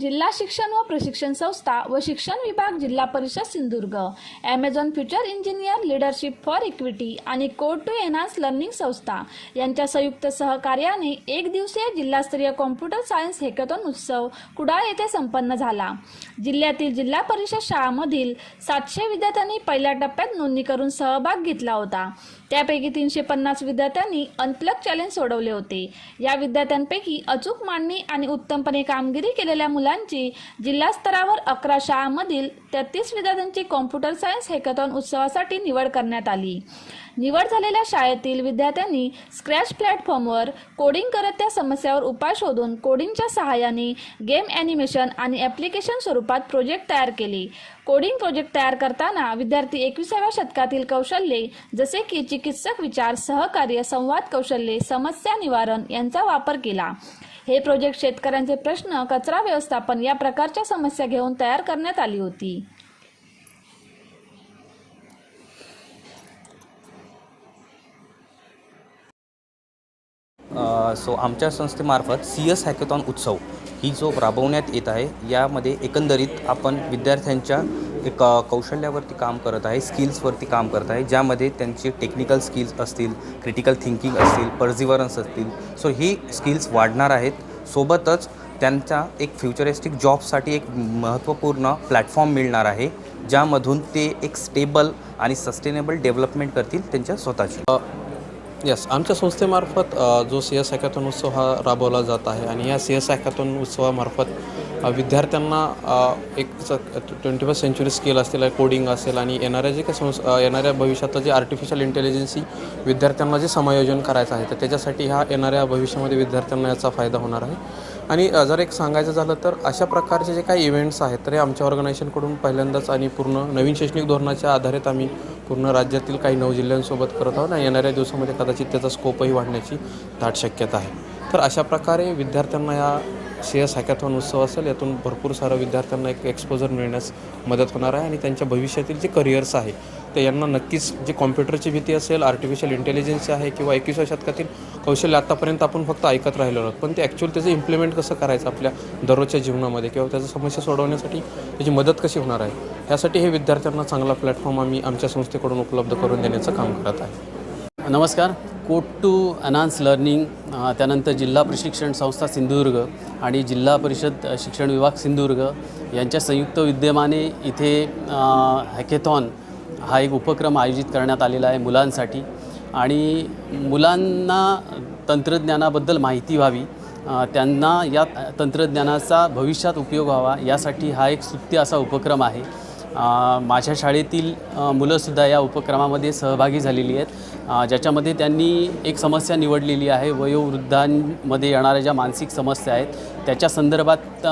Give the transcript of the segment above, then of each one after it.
जिल्हा शिक्षण व प्रशिक्षण संस्था व शिक्षण विभाग जिल्हा परिषद Sindhudurg. Amazon future engineer leadership for equity आणि कोड टू एनहान्स लर्निंग संस्था यांच्या संयुक्त सहकार्याने एक दिवसीय जिल्हास्तरीय कॉम्प्युटर सायन्स हेकॅथॉन उत्सव कुडाळ येथे संपन्न झाला. जिल्ह्यातील जिल्हा परिषद शाळांमधील सातशे विद्यार्थ्यांनी पहिल्या टप्प्यात नोंदणी करून सहभाग घेतला होता. त्यापैकी तीनशे पन्नास विद्यार्थ्यांनी अनप्लग चॅलेंज सोडवले होते. या विद्यार्थ्यांपैकी अचूक मांडणी आणि उत्तमपणे कामगिरी केलेल्या मुलांची जिल्हास्तरावर अकरा शाळांमधील तेहतीस विद्यार्थ्यांची कॉम्प्युटर सायन्स हेकॅथॉन उत्सवासाठी निवड करण्यात आली. निवड झालेल्या शाळेतील विद्यार्थ्यांनी स्क्रॅच प्लॅटफॉर्मवर कोडिंग करत त्या समस्यावर उपाय शोधून कोडिंगच्या सहाय्याने गेम ॲनिमेशन आणि ॲप्लिकेशन स्वरूपात प्रोजेक्ट तयार केले. कोडिंग प्रोजेक्ट तयार करताना विद्यार्थी एकविसाव्या शतकातील कौशल्ये जसे की चिकित्सक विचार सहकार्य संवाद कौशल्ये समस्या निवारण यांचा वापर केला. हे प्रोजेक्ट शेतकऱ्यांचे प्रश्न कचरा व्यवस्थापन या प्रकारच्या समस्या घेऊन तयार करण्यात आली होती. सो आमच्या संस्थेमार्फत सी एस हॅकेथॉन उत्सव ही जो राबवण्यात येत आहे यामध्ये एकंदरीत आपण विद्यार्थ्यांच्या एक कौशल्यावरती काम करत आहे स्किल्सवरती काम करत आहे ज्यामध्ये त्यांचे टेक्निकल स्किल्स असतील क्रिटिकल थिंकिंग असतील पर्झिवरन्स असतील. सो ही स्किल्स वाढणार आहेत. सोबतच त्यांचा एक फ्युचरिस्टिक जॉबसाठी एक महत्त्वपूर्ण प्लॅटफॉर्म मिळणार आहे ज्यामधून ते एक स्टेबल आणि सस्टेनेबल डेव्हलपमेंट करतील त्यांच्या स्वतःची. यस आमच्या संस्थेमार्फत जो सी एस हॅकॅथॉन उत्सव हा राबवला जात आहे आणि या सी एस हॅकॅथॉन उत्सवामार्फत विद्यार्थ्यांना एक ट्वेंटी फर्स्ट सेंचुरी स्किल असतील कोडिंग असेल आणि येणाऱ्या जे काही संस येणाऱ्या भविष्यातलं जे आर्टिफिशियल इंटेलिजन्सी विद्यार्थ्यांना जे समायोजन करायचं आहे तर त्याच्यासाठी ह्या येणाऱ्या भविष्यामध्ये विद्यार्थ्यांना याचा फायदा होणार आहे. आणि जर एक सांगायचं झालं तर अशा प्रकारचे जे काही इव्हेंट्स आहेत तर हे आमच्या ऑर्गनायझेशनकडून पहिल्यांदाच आणि पूर्ण नवीन शैक्षणिक धोरणाच्या आधारित आम्ही पूर्ण राज्यातील काही नऊ जिल्ह्यांसोबत करत आहोत आणि येणाऱ्या दिवसामध्ये कदाचित त्याचा स्कोपही वाढण्याची दाट शक्यता आहे. तर अशा प्रकारे विद्यार्थ्यांना या सी एस हॅकॅथॉन उत्सव असेल यातून भरपूर साऱ्या विद्यार्थ्यांना एक एक्सपोजर मिळण्यास मदत होणार आहे आणि त्यांच्या भविष्यातील जे करिअर्स आहे ते यांना नक्कीच जे कॉम्प्युटरची भीती असेल आर्टिफिशियल इंटेलिजन्स आहे किंवा एकविसाव्या शतकातील कौशल्य आत्तापर्यंत आपण फक्त ऐकत राहिलो आहोत पण ते ॲक्च्युअल त्याचं इम्प्लिमेंट कसं करायचं आपल्या दररोजच्या जीवनामध्ये किंवा त्याच्या समस्या सोडवण्यासाठी त्याची मदत कशी होणार आहे यासाठी हे विद्यार्थ्यांना चांगला प्लॅटफॉर्म आम्ही आमच्या संस्थेकडून उपलब्ध करून देण्याचं काम करत आहे. नमस्कार. कोट टू अनान्स लर्निंग त्यानंतर जिल्हा प्रशिक्षण संस्था सिंधुदुर्ग आणि जिल्हा परिषद शिक्षण विभाग सिंधुदुर्ग यांच्या संयुक्त विद्यमाने इथे हॅकेथॉन हा एक उपक्रम आयोजित करण्यात आलेला आहे मुलांसाठी. आणि मुलांना तंत्रज्ञानाबद्दल माहिती व्हावी त्यांना या तंत्रज्ञानाचा भविष्यात उपयोग व्हावा यासाठी हा एक स्तुत्य असा उपक्रम आहे. माझ्या शाळेतील मुलंसुद्धा या उपक्रमामध्ये सहभागी झालेली आहेत. ज्याच्यामध्ये त्यांनी एक समस्या निवडलेली आहे वयोवृद्धांमध्ये येणाऱ्या ज्या मानसिक समस्या आहेत त्याच्या संदर्भात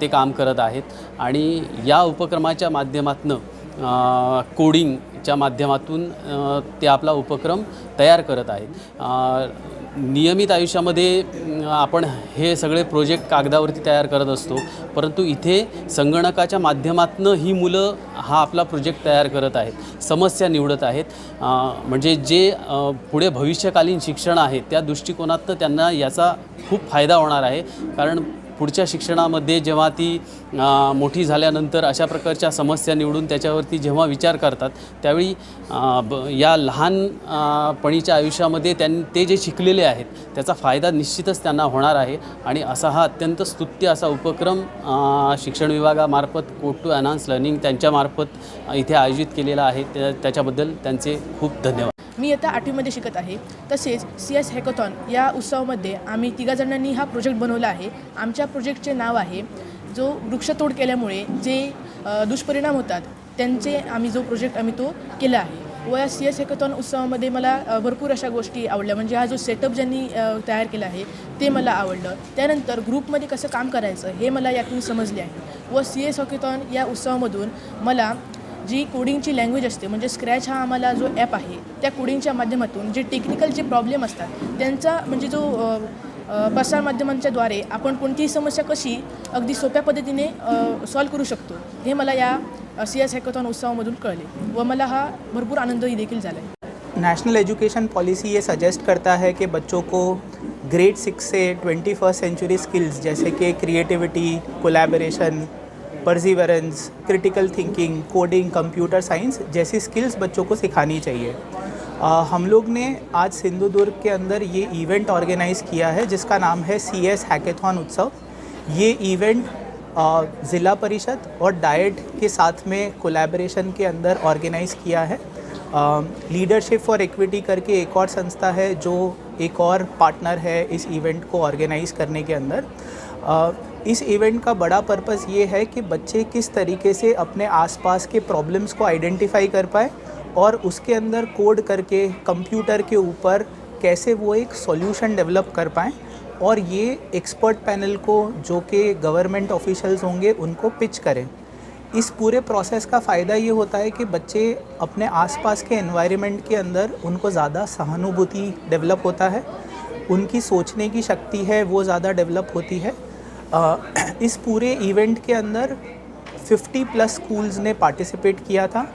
ते काम करत आहेत. आणि या उपक्रमाच्या माध्यमातून कोडिंगच्या माध्यमातून ते आपला उपक्रम तयार करत आहेत. नियमित आयुष्यामध्ये आपण हे सगळे प्रोजेक्ट कागदावरती तयार करत असतो. परंतु इथे संगणकाच्या माध्यमातून ही मुलं हा आपला प्रोजेक्ट तयार करत आहेत. समस्या निवडत आहेत. म्हणजे जे पुढे भविष्यकालीन शिक्षण आहे त्या दृष्टिकोनातनं त्यांना याचा खूप फायदा होणार आहे. कारण पुढच्या शिक्षणामध्ये जेव्हा ती मोठी झाल्यानंतर अशा प्रकारच्या समस्या निवडून त्याच्यावरती जेव्हा विचार करतात त्यावेळी ब या लहानपणीच्या आयुष्यामध्ये त्यां ते जे शिकलेले आहेत त्याचा फायदा निश्चितच त्यांना होणार आहे. आणि असा हा अत्यंत स्तुत्य असा उपक्रम शिक्षण विभागामार्फत कोट टू अनान्स लर्निंग त्यांच्यामार्फत इथे आयोजित केलेला आहे. त्या त्याच्याबद्दल त्यांचे खूप धन्यवाद. मी आता आठवीमध्ये शिकत आहे. तसेच सी एस हॅकॉथॉन या उत्सवामध्ये आम्ही तिघाजणांनी हा प्रोजेक्ट बनवला आहे. आमच्या प्रोजेक्टचे नाव आहे जो वृक्षतोड केल्यामुळे जे दुष्परिणाम होतात त्यांचे आम्ही जो प्रोजेक्ट आम्ही तो केला आहे. व या सी एस हॅकॉथॉन उत्सवामध्ये मला भरपूर अशा गोष्टी आवडल्या. म्हणजे हा जो सेटअप ज्यांनी तयार केला आहे ते मला आवडलं. त्यानंतर ग्रुपमध्ये कसं काम करायचं हे मला यातून समजले आहे. व सी एस हॉकेथॉन या उत्सवामधून मला जी कोडिंगची लँग्वेज असते म्हणजे स्क्रॅच हा आम्हाला जो ॲप आहे त्या कोडिंगच्या माध्यमातून जे टेक्निकल जे प्रॉब्लेम असतात त्यांचा म्हणजे जो प्रसार माध्यमांच्याद्वारे प्रसारमाध्यमांच्या द्वारे आपण कोणतीही समस्या कशी अगदी सोप्या पद्धतीने सॉल्व करू शकतो हे मला या सी एस हॅकॉथॉन उत्सवामधून कळले व मला हा भरपूर आनंदही देखील झाला आहे नेशनल एजुकेशन पॉलिसी ये सजेस्ट करता है कि बच्चों को ग्रेड सिक्स से ट्वेंटी फर्स्ट सेंचुरी स्किल्स जैसे कि creativity collaboration perseverance critical thinking coding computer science जैसी स्किल्स बच्चों को सिखानी चाहिए। अ, हम लोग ने आज सिंधुदुर्ग के अंदर ये इवेंट ऑर्गेनाइज़ किया है जिसका नाम है सी एस हैकेथॉन उत्सव। ये इवेंट ज़िला परिषद और डाइट के साथ में कोलैबोरेशन के अंदर ऑर्गेनाइज़ किया है। लीडरशिप फॉर इक्विटी करके एक और संस्था है जो एक और पार्टनर है इस इवेंट को ऑर्गेनाइज़ करने के अंदर। अ, इस इवेंट का बड़ा पर्पस ये है कि बच्चे किस तरीके से अपने आसपास के प्रॉब्लम्स को आइडेंटिफाई कर पाए और उसके अंदर कोड करके कंप्यूटर के ऊपर कैसे वो एक सॉल्यूशन डेवलप कर पाएँ और ये एक्सपर्ट पैनल को जो कि गवर्नमेंट ऑफिशल्स होंगे, उनको पिच करें। इस पूरे प्रोसेस का फ़ायदा ये होता है कि बच्चे अपने आसपास के एनवायरनमेंट के अंदर उनको ज़्यादा सहानुभूति डेवलप होता है, उनकी सोचने की शक्ति है, वो ज़्यादा डेवलप होती है इस पूरे इवेंट के अंदर 50 प्लस स्कूल्स ने पार्टिसिपेट किया था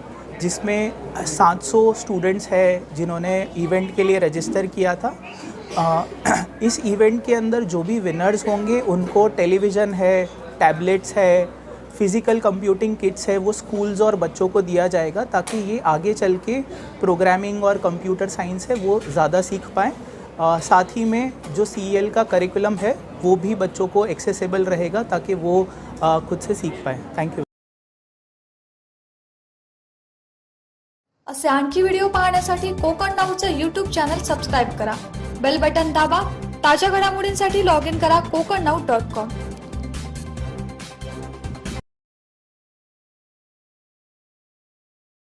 जिसमें 700 स्टूडेंट्स हैं जिन्होंने इवेंट के लिए रजिस्टर किया था। अ, इस इवेंट के अंदर जो भी विनर्स होंगे उनको टेलीविज़न है टैबलेट्स है फ़िज़िकल कंप्यूटिंग किट्स है वो स्कूल्स और बच्चों को दिया जाएगा ताकि ये आगे चल के प्रोग्रामिंग और कंप्यूटर साइंस है वो ज़्यादा सीख पाएँ। साथ ही में जो सी का करिकुलम है वो भी बच्चों को एक्सेसिबल रहेगा ताकि वो आ, खुद से सीख पाए। थैंक यू असे आणखी व्हिडिओ पाहण्यासाठी कोकण नाऊचं यूट्यूब चॅनल सबस्क्राईब करा. बेल बटन दाबा. ताज्या घडामोडींसाठी लॉग इन करा कोकण नाऊ डॉट कॉम